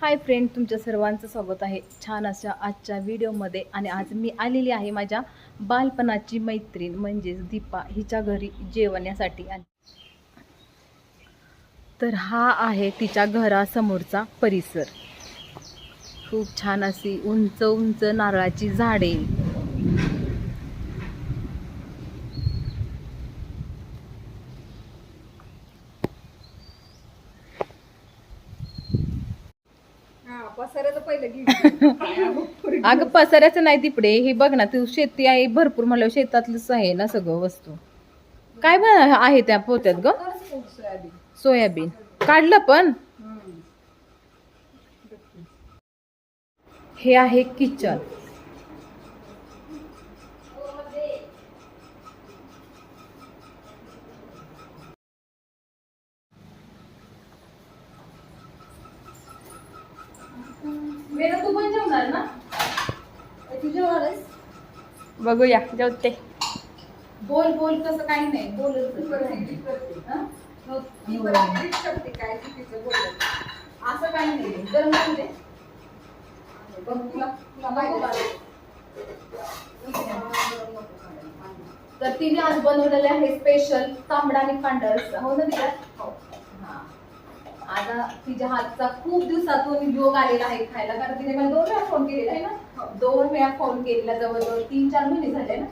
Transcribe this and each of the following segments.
Hi friend तुमच्या सर्वांचं स्वागत आहे. छान अशा आजच्या व्हिडिओमध्ये. आणि आज मी आलेली आहे माझ्या बालपणाची मैत्रीण म्हणजेच दीपा हिच्या घरी जेवण्यासाठी आणि तर हा आहे तिच्या घरासमोरचा परिसर. खूप छान अशी उंच उंच नारळाची झाडे पसाऱ्याचं पहिलं अगं पसाऱ्याचं नाही तिकडे. हे बघ ना तू शेती आहे भरपूर म्हणलं शेतातलंच आहे ना सगळं वस्तू. काय बन आहे त्या पोत्यात ग? सोयाबीन. काढलं पण? हे आहे किचन तू पण जेवणार ना तुझ्या वालास बघूया जेवते बोल बोल तसं काही नाही. बोल काय चुकीचं बोललं. असं काही नाही. गरम होऊ दे. पण तुला तुला माहिती आहे. तर तिने आज बनवलेले आहे स्पेशल तांबडा आणि पांढरा रस्सा हो ना तिला? हा. आता तिच्या हातचा खूप दिवसातून योग आलेला आहे खायला. कारण तिने मला दोन वेळा फोन केलेला आहे ना. दोन वेळा फोन केलेला जवळजवळ तीन चार महिने झाले ना?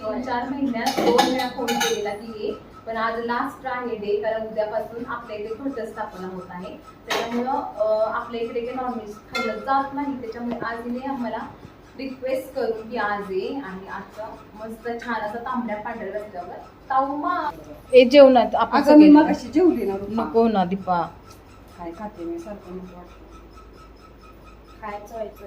तीन चार महिन्यात दोन वेळा फोन केलेला की ये पण आज लास्ट आहे डे कारण उद्यापासून आपल्या इथे घटस्थापना होत आहे. त्याच्यामुळं आपल्या इकडे काही नॉनव्हेज खाल्लं जात नाही. त्याच्यामुळे आज तिने आम्हाला रिक्वेस्ट करून की आज ये आणि आजचं मस्त छान असं तांबड्या पांढऱ्या रस्त्यावर ताऊमा ए जेवणात आपण अगं मी सगळे- मग अशी जेवली ना रुपा. नको ना दीपा. काय खाते मी सारखं नको वाटतं खायचं व्हायचं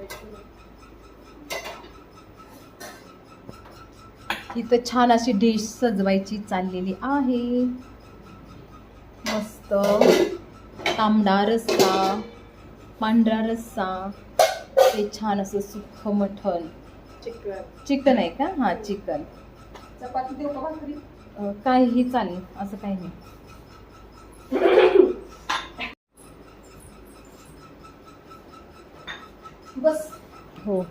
इथं छान अशी डिश सजवायची चाललेली आहे. मस्त. तांबडा रस्सा पांढरा रस्सा ते छान असं सुख मठण चिकन. चिकन आहे का? हा चिकन. चपाती देऊ का भाकरी? काहीही चालेल असं काही नाही. बस. हो.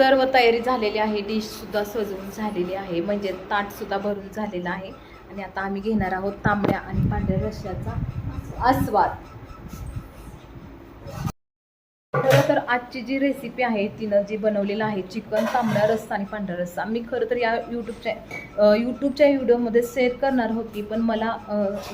सर्व तयारी झालेली आहे डिशसुद्धा सजवून झालेली आहे म्हणजे ताटसुद्धा भरून झालेलं आहे. आणि आता आम्ही घेणार आहोत तांबड्या आणि पांढऱ्या रश्याचा आस्वाद. आजची जी रेसिपी आहे तिनं जी बनवलेलं आहे चिकन तांबडा रस्सा आणि पांढरा रस्सा. मी खरं तर या यूट्यूबच्या यूट्यूबच्या व्हिडिओमध्ये शेअर करणार होती पण मला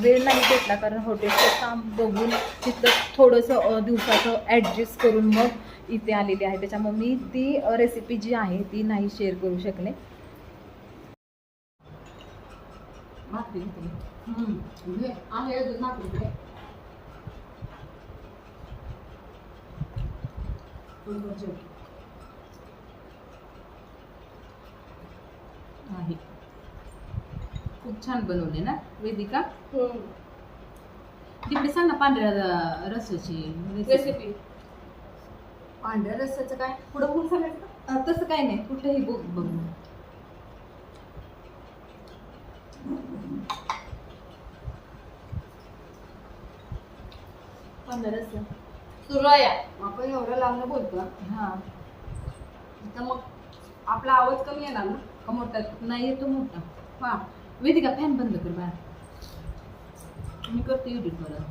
वेळ नाही भेटला कारण हॉटेलचं काम बघून तिथं थोडंसं दिवसाचं ॲडजस्ट करून मग इथे आलेली आहे. त्याच्यामुळे मी ती रेसिपी जी आहे ती नाही शेअर करू शकले भाकरी घेते हम्म. आहे. खूप छान बनवले ना वेदिका? तिकडे सांग ना पांढऱ्या रस्साची रेसिपी पांढऱ्या रस्त्याचं काय? पुढं पुढं सांगायचं तसं काही नाही कुठेही बघ बघू. पंधरा सुरू आहे. आपण एवढं लांब बोलतो हा. तर मग आपला आवाज कमी येणार ना? का मोठा? नाही येतो मोठा. हा. वेदिका फॅन बंद कर बाहेर? मी करते बरं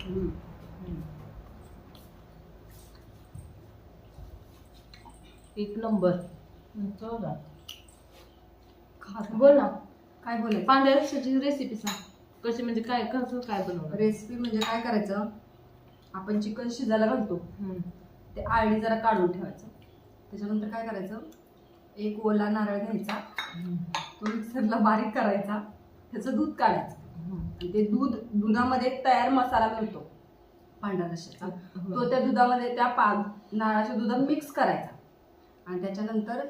हम्म. एक नंबर खा. बोल ना. काय बोलायचं? पांढऱ्या रस्त्याची रेसिपी सांग. कशी म्हणजे काय कसं काय बनवलं रेसिपी म्हणजे काय करायचं? आपण चिकन शिजायला घालतो. ते आळणी जरा काढून ठेवायचं. त्याच्यानंतर काय करायचं? एक ओला नारळ घ्यायचा. तो मिक्सरला बारीक करायचा. त्याचं दूध काढायचं. आणि ते दूध दुधामध्ये तयार मसाला मिळतो पांढऱ्या रश्श्याचा हो. तो त्या दुधामध्ये त्या पा नारळाच्या दुधात मिक्स करायचा. आणि त्याच्यानंतर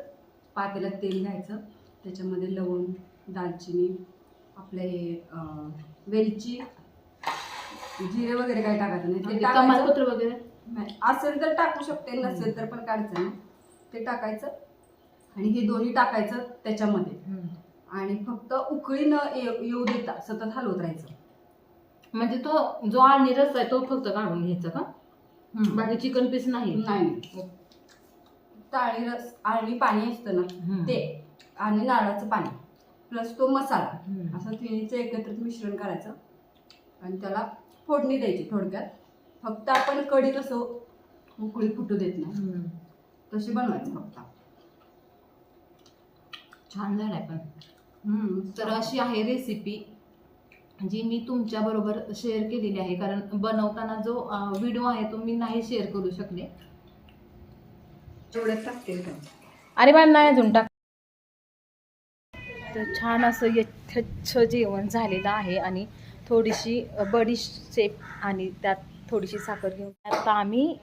पातेल्यात तेल घ्यायचं. त्याच्यामध्ये लवंग दालचिनी आपले हे वेलची जिरे वगैरे काय टाकायचं नाही ते टाकायचं. तमालपत्र वगैरे नाही असेल तर टाकू शकते नसेल तर पण काढायचं नाही ते टाकायचं आणि हे दोन्ही टाकायचं त्याच्यामध्ये. आणि फक्त उकळी न ये- येऊ देता सतत हलवत राहायचं म्हणजे तो जो आळणी रस्ता आहे तो फक्त काढून घ्यायचा का बाकी चिकन पीस नाही नाही. ताळी रस आळणी पाणी असतं ना हम्म. ते आणि नारळाचं पाणी प्लस तो मसाला हम्म. असं तिन्हीचं एकत्रित मिश्रण करायचं आणि त्याला फोडणी द्यायची थोडक्यात. फक्त आपण कढी कसं उकळी फुटू देत नाही. तशी बनवायचं फक्त. छान झालाय पण. हम्म. तर अशी आहे रेसिपी जी मी तुमच्या बरोबर शेअर केलेली आहे. कारण बनवताना जो व्हिडिओ आहे तो मी नाही शेअर करू शकले. टाकते अरे मॅम नाही अजून टाक. तर छान असं यथेच्छ जेवण झालेलं आहे आणि थोडीशी बडीशेप आणि त्यात थोडीशी साखर घेऊन. आता आम्ही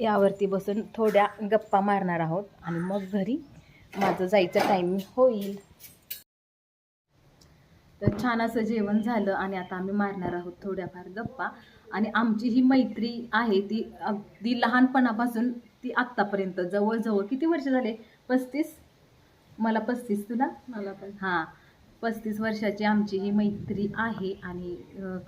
यावरती बसून थोड्या गप्पा मारणार आहोत आणि मग घरी माझं जायचं टाईम होईल. तर छान असं जेवण झालं आणि आता आम्ही मारणार आहोत थोड्याफार गप्पा. आणि आमची ही मैत्री आहे ती अगदी लहानपणापासून ती आत्तापर्यंत जवळजवळ किती वर्ष झाले? पस्तीस? मला पस्तीस तुला? मला पण. हां. पस्तीस वर्षाची आमची ही मैत्री आहे आणि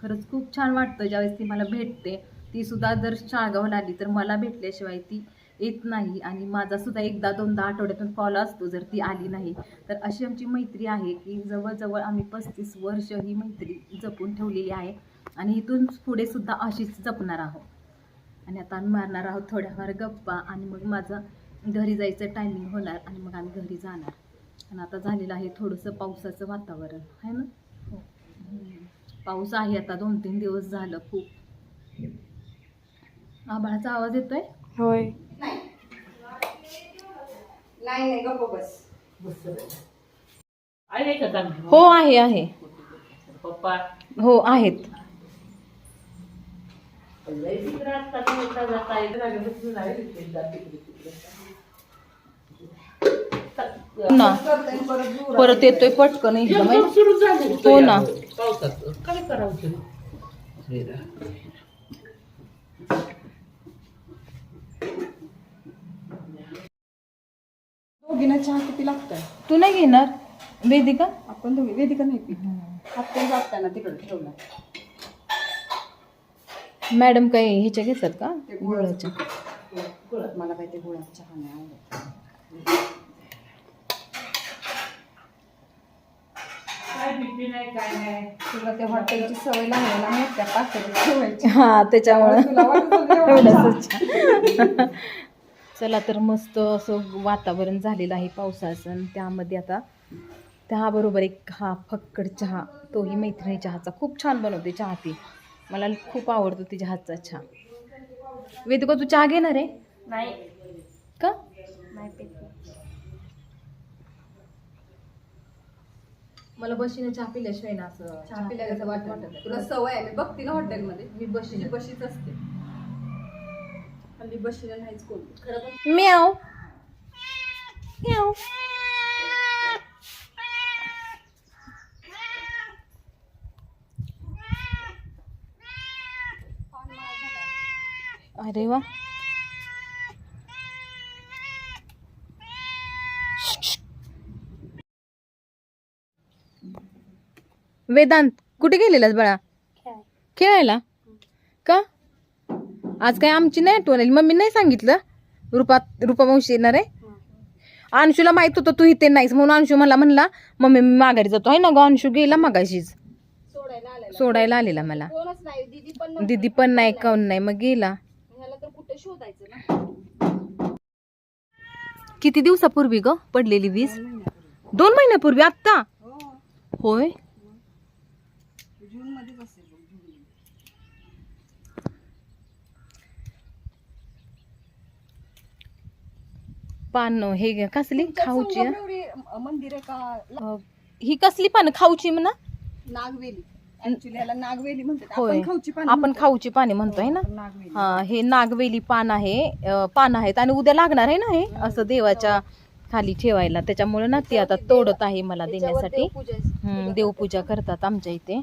खरंच खूप छान वाटतं ज्यावेळेस ती मला भेटते. ती सुद्धा जर शाळगावला आली तर मला भेटल्याशिवाय ती येत नाही आणि माझा सुद्धा एकदा दोनदा आठवड्यातून कॉल असतो जर ती आली नाही. तर अशी आमची मैत्री आहे की जवळजवळ आम्ही पस्तीस वर्ष ही मैत्री जपून ठेवलेली आहे आणि इथून पुढे सुद्धा अशीच जपणार आहोत. आणि आता आम्ही मारणार आहोत थोड्याफार गप्पा आणि मग माझं घरी जायचं टायमिंग होणार आणि मग आम्ही घरी जाणार. आणि आता झालेलं आहे थोडंसं पावसाचं वातावरण. आहे ना? हम्म. पाऊस आहे आता दोन तीन दिवस झालं खूप. आभाळाचा आवाज येतोय? होय. आहे का चांगली हो आहे आहे. पप्पा हो आहेत. लय तिकडे असतात ते येता जाता येता जागा बसून आहे तिकडे जा तिकडे तिकडे. ना. परत येतोय पटकन एकदम हो ना. पावसाचं काय करावं तरी? दोघींना चहा किती लागतंय? तू नाही घेणार? वेदिका? आपण दोघी वेदिका नाही पी आपण जाताना तिकडे ठेवला? मॅडम काही ह्याच्या घेतात का. गुळाच्या. गुळात मला काही ते गुळात चहा नाही आवडत काय BP नाही काय नाही. तुला त्या हॉटेलची सवय लागली ना मोठ्या पातेल्यात ठेवायची. हा त्याच्यामुळं. तुला वाटत होतं एवढं एवढंच छान. चला तर मस्त असं वातावरण झालेलं आहे पावसाचं आणि त्यामध्ये आता त्याबरोबर एक हा फक्कड चहा तोही मैत्रिणी चहाचा. खूप छान बनवते चहा ती. मला खूप आवडतो तिच्या हातचा चहा. वेदिका तू चहा घेणार आहे? नाही. का? नाही मला बशीने चहा पिल्याशिवाय ना असं चहा पिल्याचं वाटत वाटत. तुला सवय आहे मी बघते ना हॉटेलमध्ये. मी बशीने. बशीच असते. हल्ली बशीला नाहीच कोण खरं पण म्याव. म्याव. अरे वा. वेदांत कुठे गेलेलास बाळा? खेळायला. का? आज काय आमची नाही आठवण आली. मम्मी नाही सांगितलं? रुपा रुपा मावशी येणार आहे? अंशूला माहीत होतं तू इथे नाहीस म्हणून अंशू मला म्हणला मम्मी मी माघारी जातो. आहे ना ग अंशू? गेला मागाशीच. सोडायला आलेला. सोडायला आलेला मला. दीदी पण नाही काऊन नाही मग गेला. किती दिवसापूर्वी ग? पडलेली वीज दोन महिन्यापूर्वी आत्ता? होय? पान हे कसली? खाऊची हं? मंदिर आहे का? अं, ही कसली पानं? खाऊची म्हणा. नागवेली. ऍक्च्युली याला नागवेली म्हणतात. होय. आपण खाऊची पानं आपण म्हणतो. खाऊची पाने म्हणतोय ना? आपण नागवेली. हा हे नागवेली पान आहे. अं, पान आहेत. आणि उद्या लागणार आहे ना हे? असं देवाच्या खाली ठेवायला. त्याच्यामुळे ना ती आता तोडत आहे मला त्याच्यावर देण्यासाठी. देवपूजा आहे. हम्म, देवपूजा करतात आमच्या इथे.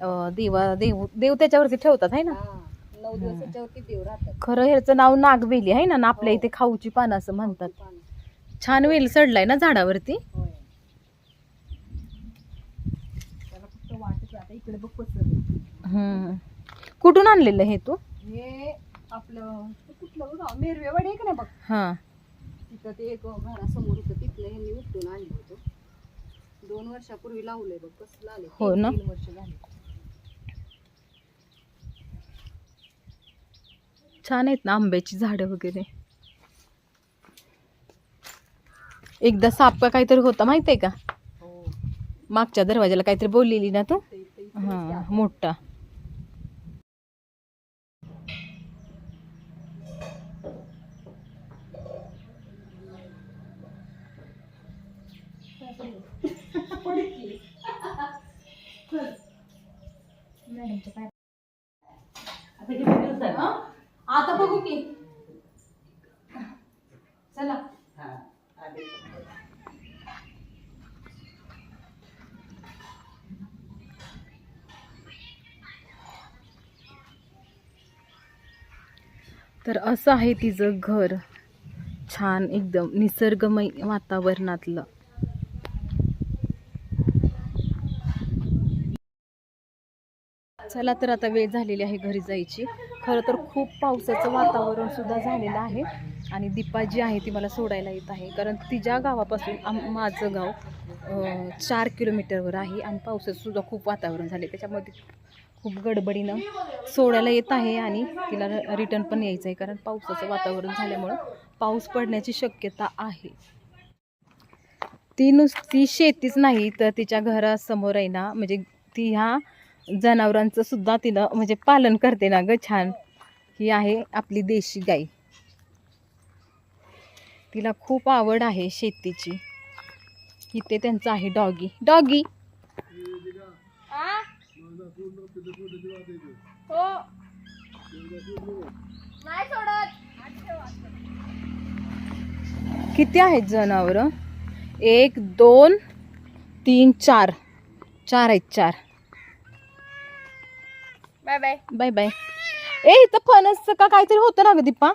अं, देवा देव देव त्याच्यावरती ठेवतात आहे ना? हा, नऊ दिवसाच्या वरती देव राहतात. खरं ह्याचं नाव नागवेली आहे ना आपल्या इथे खाऊची पानं असं म्हणतात. पानं. छान वेल चढलाय ना झाडावरती? होय. इकडे बघ पसरले हम्म. कुठून आणलेलं हे तू? हे आपलं ते कुठलं बघा मेरवेवाडी आहे का नाही बघ? हा. तिथं ते एक घरासमोर होतं तिथलं ह्यांनी उपटून आणलं होतं. दोन वर्षापूर्वी लावलंय बघ कसलं आले हो ना? तीन वर्ष झाले. छान आहेत ना आंब्याची झाडं वगैरे. एकदा साप का काहीतरी होता माहिती आहे का? हो. मागच्या दरवाजाला काहीतरी बोललेली ना तू? हा मोठा आता बघू की चला तर असं आहे तिचं घर. छान एकदम निसर्गमय वातावरणातलं. चला तर आता वेळ झालेली आहे घरी जायची. खरं तर खूप पावसाचं वातावरण सुद्धा झालेलं आहे. आणि दीपा जी आहे ती मला सोडायला येत आहे. कारण तिच्या गावापासून आम माझं गाव चार किलोमीटरवर आहे. आणि पावसाचं सुद्धा खूप वातावरण झाले त्याच्यामध्ये खूप गडबडीनं सोडायला येत आहे आणि तिला रिटर्न पण यायचं आहे कारण पावसाचं वातावरण झाल्यामुळं पाऊस पडण्याची शक्यता आहे. ती नुसती शेतीच नाही तर तिच्या घरासमोर आहे ना म्हणजे ती ह्या जनावरांचं सुद्धा तिनं म्हणजे पालन करते ना ग छान. ही आहे आपली देशी गाई तिला खूप आवड आहे शेतीची. इथे त्यांचं आहे डॉगी. डॉगी! नाही सोडत. किती आहेत जनावरं? एक दोन तीन चार. चार आहेत चार. Bye bye. Bye bye. ए इथं फणस का काहीतरी होतं ना ग दीपा?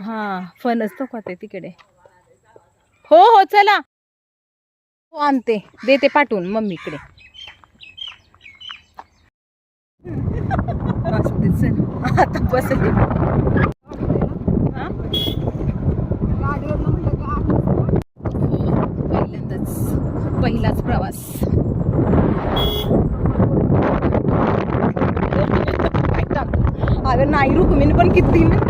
हा फणस तो तिकडे. हो हो चला. हो आणते. देते पाठवून मम्मीकडे. आता बसले. हा? पहिल्यांदाच. पहिलाच प्रवास? अगं नाही रुक्मिणी पण किती म्हणते